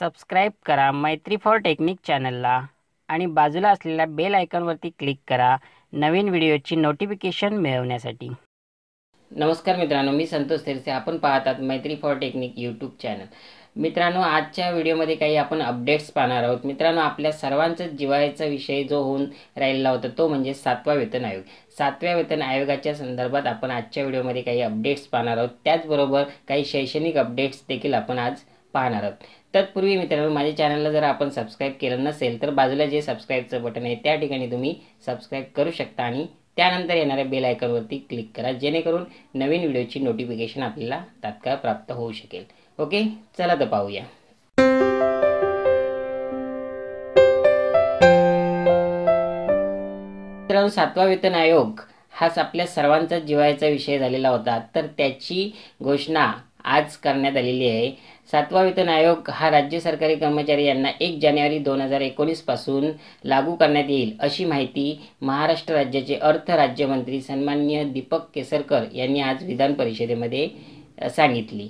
Subscribe करा मैत्री for technique चॅनलला आणि बाजूला असलेल्या बेल आयकॉनवरती क्लिक करा नवीन व्हिडिओची नोटिफिकेशन मिळवण्यासाठी. नमस्कार मित्रांनो मी संतोष तेरसे आपण पाहतात मैत्री फॉर टेक्निक यूट्यूब चॅनल. मित्रांनो आजच्या व्हिडिओमध्ये काही आपण अपडेट्स पाहणार आहोत. मित्रांनो आपल्या सर्वांचाच जिवायचा विषय जो होऊन राहिलेला होता तो म्हणजे सातवा वेतन आयोग. सातव्या वेतन आयोगाच्या संदर्भात आपण आजच्या व्हिडिओमध्ये काही अपडेट्स पाहणार आहोत. त्याचबरोबर काही शैक्षणिक अपडेट्स देखील आपण आज पाहणार आहोत. तत्पूर्वी मित्रांनो माझ्या चॅनलला जर आपण सबस्क्राईब केलं नसेल तर बाजूला जे सबस्क्राईबचं बटन आहे त्या ठिकाणी तुम्ही सबस्क्राईब करू शकता आणि त्यानंतर येणाऱ्या बेल आयकॉनवरती क्लिक करा जेणेकरून नवीन व्हिडिओची नोटिफिकेशन आपल्याला तात्काळ प्राप्त होऊ शकेल. ओके चला तर पाहूया. मित्रांनो सातवा वेतन आयोग हाच आपल्या सर्वांचा जिवायचा विषय झालेला होता. तर त्याची घोषणा आज करण्यात आलेली आहे. सातवा वेतन आयोग हा राज्य सरकारी कर्मचारी यांना एक जानेवारी दोन हजार एकोणीसपासून लागू करण्यात येईल अशी माहिती महाराष्ट्र राज्याचे अर्थ राज्यमंत्री सन्माननीय दीपक केसरकर यांनी आज विधान परिषदेमध्ये सांगितली.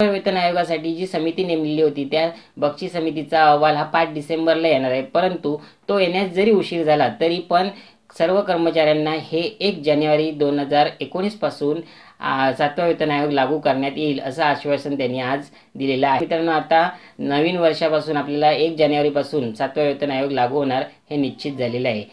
वेतन आयोगासाठी जी समिती नेमलेली होती त्या बक्षी समितीचा अहवाल हा पाच डिसेंबरला येणार आहे. परंतु तो येण्यास जरी उशीर झाला तरी पण सर्व कर्मचाऱ्यांना हे एक जानेवारी दोन हजार एकोणीसपासून सातवा वेतन आयोग लागू करण्यात येईल असं आश्वासन त्यांनी आज दिलेलं आहे. मित्रांनो आता नवीन वर्षापासून आपल्याला एक जानेवारीपासून सातवा वेतन आयोग लागू होणार हे निश्चित झालेलं आहे.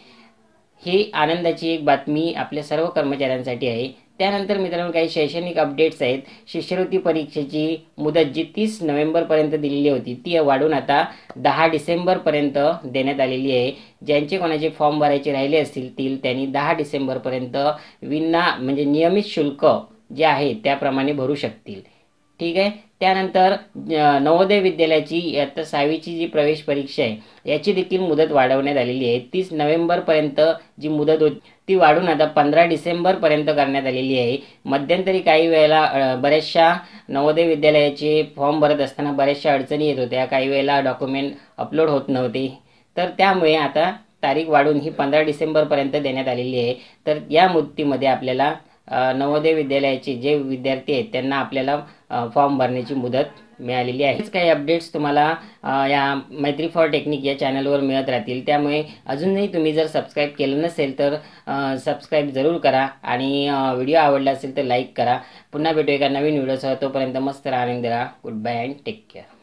ही आनंदाची एक बातमी आपल्या सर्व कर्मचाऱ्यांसाठी आहे. त्यानंतर मित्रांनो काही शैक्षणिक अपडेट्स आहेत. शिष्यवृत्ती परीक्षेची मुदत जी तीस नोव्हेंबरपर्यंत दिलेली होती ती वाढून आता दहा डिसेंबरपर्यंत देण्यात आलेली आहे. ज्यांचे कोणाचे फॉर्म भरायचे राहिले असतील त्यांनी दहा डिसेंबरपर्यंत विना म्हणजे नियमित शुल्क जे आहे त्याप्रमाणे भरू शकतील. ठीक आहे? त्यानंतर नवोदय विद्यालयाची आता सहावीची जी प्रवेश परीक्षा आहे याची देखील मुदत वाढवण्यात आलेली आहे. तीस नोव्हेंबरपर्यंत जी मुदत होती ती वाढून आता पंधरा डिसेंबरपर्यंत करण्यात आलेली आहे. मध्यंतरी काही वेळेला बऱ्याचशा नवोदय विद्यालयाचे फॉर्म भरत असताना बऱ्याचशा अडचणी येत होत्या. काही वेळेला डॉक्युमेंट अपलोड होत नव्हते. तर त्यामुळे आता तारीख वाढून ही पंधरा डिसेंबरपर्यंत देण्यात आलेली आहे. तर या मुदतीमध्ये आपल्याला नवोदय विद्यालयाचे जे विद्यार्थी आहेत त्यांना आपल्याला फॉर्म भरण्याची मुदत मिळालेली आहे. काही अपडेट्स तुम्हाला या मैत्री फॉर टेक्निक या चॅनलवर मिळत राहतील. त्यामुळे अजूनही तुम्ही जर सबस्क्राईब केलं नसेल तर सबस्क्राईब जरूर करा आणि व्हिडिओ आवडला असेल तर लाईक करा. पुन्हा भेटू एका नवीन व्हिडिओसह तोपर्यंत मस्त राहा आनंद राहा good bye and take care